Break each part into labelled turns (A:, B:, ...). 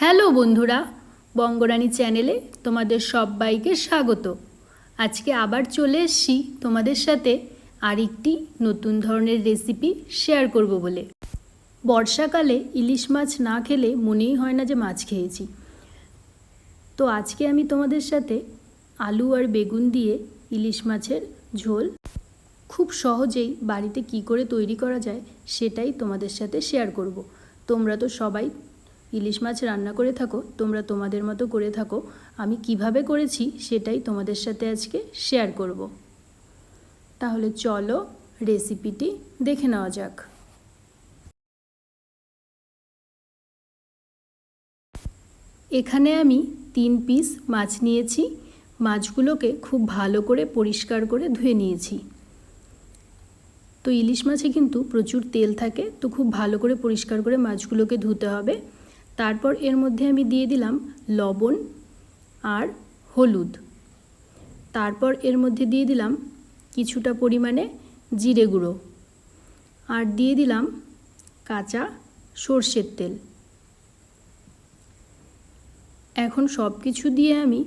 A: Hello বন্ধুরা, বঙ্গরানী চ্যানেলে তোমাদের সবাইকে স্বাগত। আজকে আবার চলে এসছি তোমাদের সাথে আরেকটি নতুন ধরনের রেসিপি শেয়ার করব বলে। বর্ষাকালে ইলিশ মাছ না খেলে মনেই হয় না যে মাছ খেয়েছি। তো আজকে আমি তোমাদের সাথে আলু আর বেগুন দিয়ে ইলিশ মাছের ঝোল খুব সহজেই বাড়িতে কি করে তৈরি করা যায় সেটাই তোমাদের সাথে শেয়ার করব। তোমরা তো সবাই ইলিশ মাছ রান্না করে থাকো, তোমরা তোমাদের মতো করে থাকো। আমি কীভাবে করেছি সেটাই তোমাদের সাথে আজকে শেয়ার করব। তাহলে চলো রেসিপিটি দেখে নেওয়া যাক। এখানে আমি তিন পিস মাছ নিয়েছি। মাছগুলোকে খুব ভালো করে পরিষ্কার করে ধুয়ে নিয়েছি। তো ইলিশ মাছে কিন্তু প্রচুর তেল থাকে, তো খুব ভালো করে পরিষ্কার করে মাছগুলোকে ধুতে হবে। তারপর এর মধ্যে আমি দিয়ে দিলাম লবণ আর হলুদ। তারপর এর মধ্যে দিয়ে দিলাম কিছুটা পরিমাণে জিরে গুঁড়ো আর দিয়ে দিলাম কাঁচা সর্ষের তেল। এখন সব কিছু দিয়ে আমি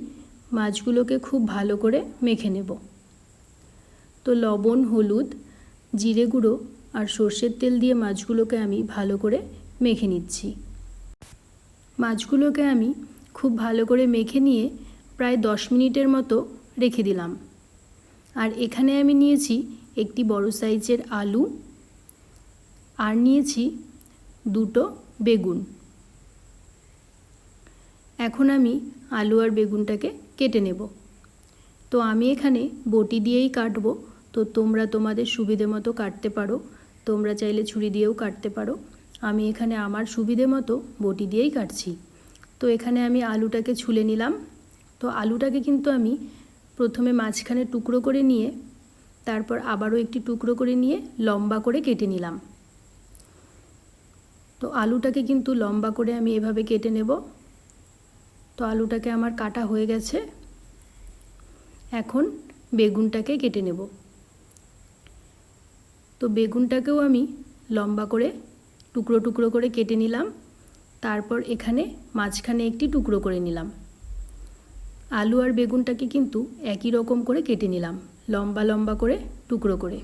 A: মাছগুলোকে খুব ভালো করে মেখে নেব। তো লবণ, হলুদ, জিরে গুঁড়ো আর সর্ষের তেল দিয়ে মাছগুলোকে আমি ভালো করে মেখে নিচ্ছি। মাছগুলোকে আমি খুব ভালো করে মেখে নিয়ে প্রায় দশ মিনিটের মতো রেখে দিলাম। আর এখানে আমি নিয়েছি একটি বড় সাইজের আলু। আর নিয়েছি দুটো বেগুন। এখন আমি আলু আর বেগুনটাকে কেটে নেব। তো আমি এখানে বটি দিয়েই কাটবো। তো তোমরা তোমাদের সুবিধে মতো কাটতে পারো। তোমরা চাইলে ছুরি দিয়েও কাটতে পারো। আমি এখানে আমার সুবিধে মতো বটি দিয়েই কাটছি। তো এখানে আমি আলুটাকে ছুলে নিলাম। তো আলুটাকে কিন্তু আমি প্রথমে মাঝখানে টুকরো করে নিয়ে, তারপর আবারও একটি টুকরো করে নিয়ে লম্বা করে কেটে নিলাম। তো আলুটাকে কিন্তু লম্বা করে আমি এভাবে কেটে নেব। তো আলুটাকে আমার কাটা হয়ে গেছে। এখন বেগুনটাকে কেটে নেব। তো বেগুনটাকেও আমি লম্বা করে টুকরো টুকরো করে কেটে নিলাম। তারপর এখানে মাঝখানে একটি টুকরো করে নিলাম। আলু আর বেগুনটাকে কিন্তু একই রকম করে কেটে নিলাম, লম্বা লম্বা করে, টুকরো করে।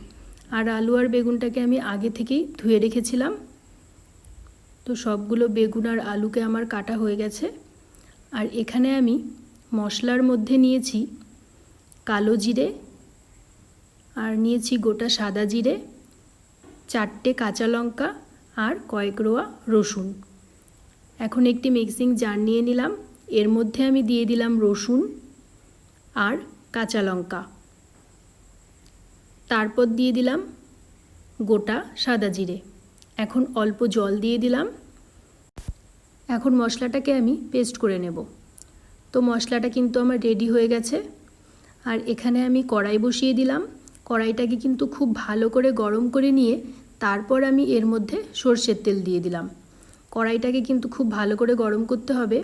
A: আর আলু আর বেগুনটাকে আমি আগে থেকেই ধুয়ে রেখেছিলাম। তো সবগুলো বেগুন আর আলুকে আমার কাটা হয়ে গেছে। আর এখানে আমি মশলার মধ্যে নিয়েছি কালো জিরে আর নিয়েছি গোটা সাদা জিরে, চারটে কাঁচা লঙ্কা আর কয়েক রোয়া রসুন। এখন একটি মিক্সিং জার নিয়ে নিলাম। এর মধ্যে আমি দিয়ে দিলাম রসুন আর কাঁচা লঙ্কা। তারপর দিয়ে দিলাম গোটা সাদা জিরে। এখন অল্প জল দিয়ে দিলাম। এখন মশলাটাকে আমি পেস্ট করে নেব। তো মশলাটা কিন্তু আমার রেডি হয়ে গেছে। আর এখানে আমি কড়াই বসিয়ে দিলাম। কড়াইটাকে কিন্তু খুব ভালো করে গরম করে নিয়ে তারপর আমি এর মধ্যে সর্ষের তেল দিয়ে দিলাম। কড়াইটাকে কিন্তু খুব ভালো করে গরম করতে হবে।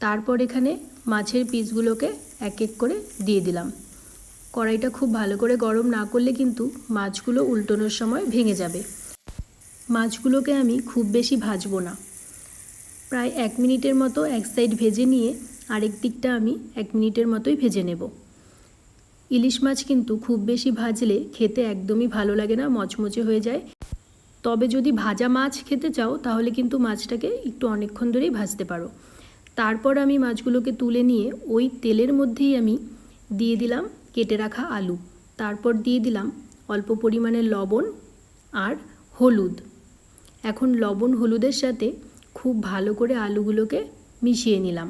A: তারপর এখানে মাছের পিসগুলোকে এক এক করে দিয়ে দিলাম। কড়াইটা খুব ভালো করে গরম না করলে কিন্তু মাছগুলো উল্টোনোর সময় ভেঙে যাবে। মাছগুলোকে আমি খুব বেশি ভাজবো না। প্রায় এক মিনিটের মতো এক সাইড ভেজে নিয়ে আরেক দিকটা আমি এক মিনিটের মতোই ভেজে নেব। ইলিশ মাছ কিন্তু খুব বেশি ভাজলে খেতে একদমই ভালো লাগে না, মচমচে হয়ে যায়। তবে যদি ভাজা মাছ খেতে চাও, তাহলে কিন্তু মাছটাকে একটু অনেকক্ষণ ধরেই ভাজতে পারো। তারপর আমি মাছগুলোকে তুলে নিয়ে ওই তেলের মধ্যেই আমি দিয়ে দিলাম কেটে রাখা আলু। তারপর দিয়ে দিলাম অল্প পরিমাণে লবণ আর হলুদ। এখন লবণ হলুদের সাথে খুব ভালো করে আলুগুলোকে মিশিয়ে নিলাম।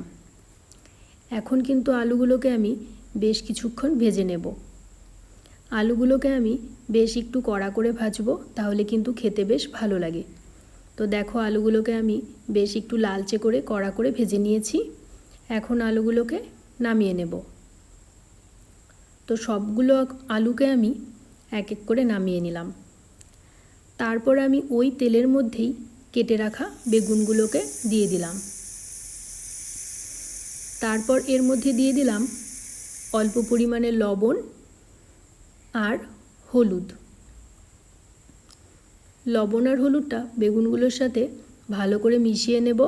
A: এখন কিন্তু আলুগুলোকে আমি বেশ কিছুক্ষণ ভেজে নেব। আলুগুলোকে আমি বেশ একটু কড়া করে ভাজবো, তাহলে কিন্তু খেতে বেশ ভালো লাগে। তো দেখো, আলুগুলোকে আমি বেশ একটু লালচে করে কড়া করে ভেজে নিয়েছি। এখন আলুগুলোকে নামিয়ে নেব। তো সবগুলো আলুকে আমি এক এক করে নামিয়ে নিলাম। তারপর আমি ওই তেলের মধ্যেই কেটে রাখা বেগুনগুলোকে দিয়ে দিলাম। তারপর এর মধ্যে দিয়ে দিলাম অল্প পরিমাণে লবণ আর হলুদ। লবণ আর হলুদটা বেগুনগুলোর সাথে ভালো করে মিশিয়ে নেব।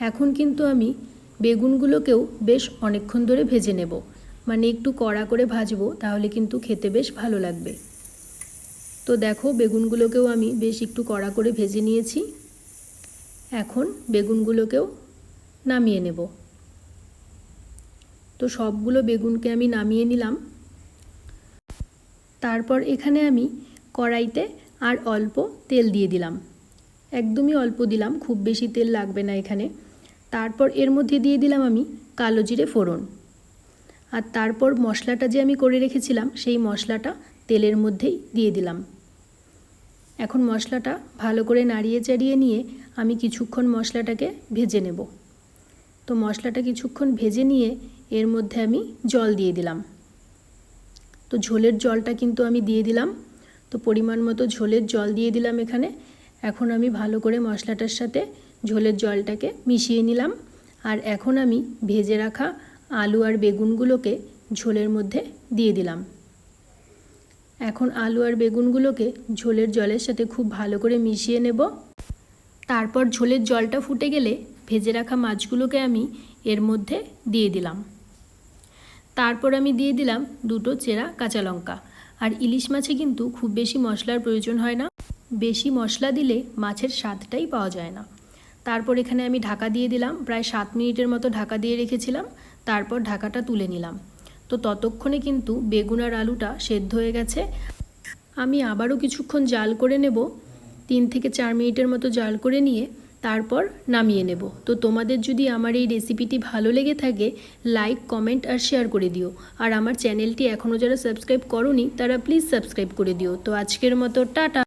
A: এখন কিন্তু আমি বেগুনগুলোকেও বেশ অনেকক্ষণ ধরে ভেজে নেব। মানে একটু কড়া করে ভাজবো, তাহলে কিন্তু খেতে বেশ ভালো লাগবে। তো দেখো, বেগুনগুলোকেও আমি বেশ একটু কড়া করে ভেজে নিয়েছি। এখন বেগুনগুলোকেও নামিয়ে নেব। তো সবগুলো বেগুনকে আমি নামিয়ে নিলাম। তারপর এখানে আমি কড়াইতে আর অল্প তেল দিয়ে দিলাম। একদমই অল্প দিলাম, খুব বেশি তেল লাগবে না এখানে। তারপর এর মধ্যে দিয়ে দিলাম আমি কালো জিরে ফোড়ন। আর তারপর মশলাটা যে আমি করে রেখেছিলাম, সেই মশলাটা তেলের মধ্যেই দিয়ে দিলাম। এখন মশলাটা ভালো করে নাড়িয়ে চাড়িয়ে নিয়ে আমি কিছুক্ষণ মশলাটাকে ভেজে নেব। তো মশলাটা কিছুক্ষণ ভেজে নিয়ে এর মধ্যে আমি জল দিয়ে দিলাম। তো ঝোলের জলটা কিন্তু আমি দিয়ে দিলাম। তো পরিমাণ মতো ঝোলের জল দিয়ে দিলাম এখানে। এখন আমি ভালো করে মশলাটার সাথে ঝোলের জলটাকে মিশিয়ে নিলাম। আর এখন আমি ভেজে রাখা আলু আর বেগুনগুলোকে ঝোলের মধ্যে দিয়ে দিলাম। এখন আলু আর বেগুনগুলোকে ঝোলের জলের সাথে খুব ভালো করে মিশিয়ে নেব। তারপর ঝোলের জলটা ফুটে গেলে ভেজে রাখা মাছগুলোকে আমি এর মধ্যে দিয়ে দিলাম। তারপর আমি দিয়ে দিলাম দুটো চেরা কাঁচা লঙ্কা। আর ইলিশ মাছে কিন্তু খুব বেশি মশলার প্রয়োজন হয় না। বেশি মশলা দিলে মাছের স্বাদটাই পাওয়া যায় না। তারপর এখানে আমি ঢাকা দিয়ে দিলাম, প্রায় সাত মিনিটের মতো ঢাকা দিয়ে রেখেছিলাম। তারপর ঢাকাটা তুলে নিলাম। তো ততক্ষণে কিন্তু বেগুন আর আলুটা সেদ্ধ হয়ে গেছে। আমি আবারও কিছুক্ষণ জাল করে নেব। তিন থেকে চার মিনিটের মতো জাল করে নিয়ে তারপর নামিয়ে নেব। তো তোমাদের যদি আমার এই রেসিপিটি ভালো লেগে থাকে লাইক কমেন্ট আর শেয়ার করে দিও। আর আমার চ্যানেলটি এখনও যারা সাবস্ক্রাইব করনি, তারা প্লিজ সাবস্ক্রাইব করে দিও। তো আজকের মতো, টাটা!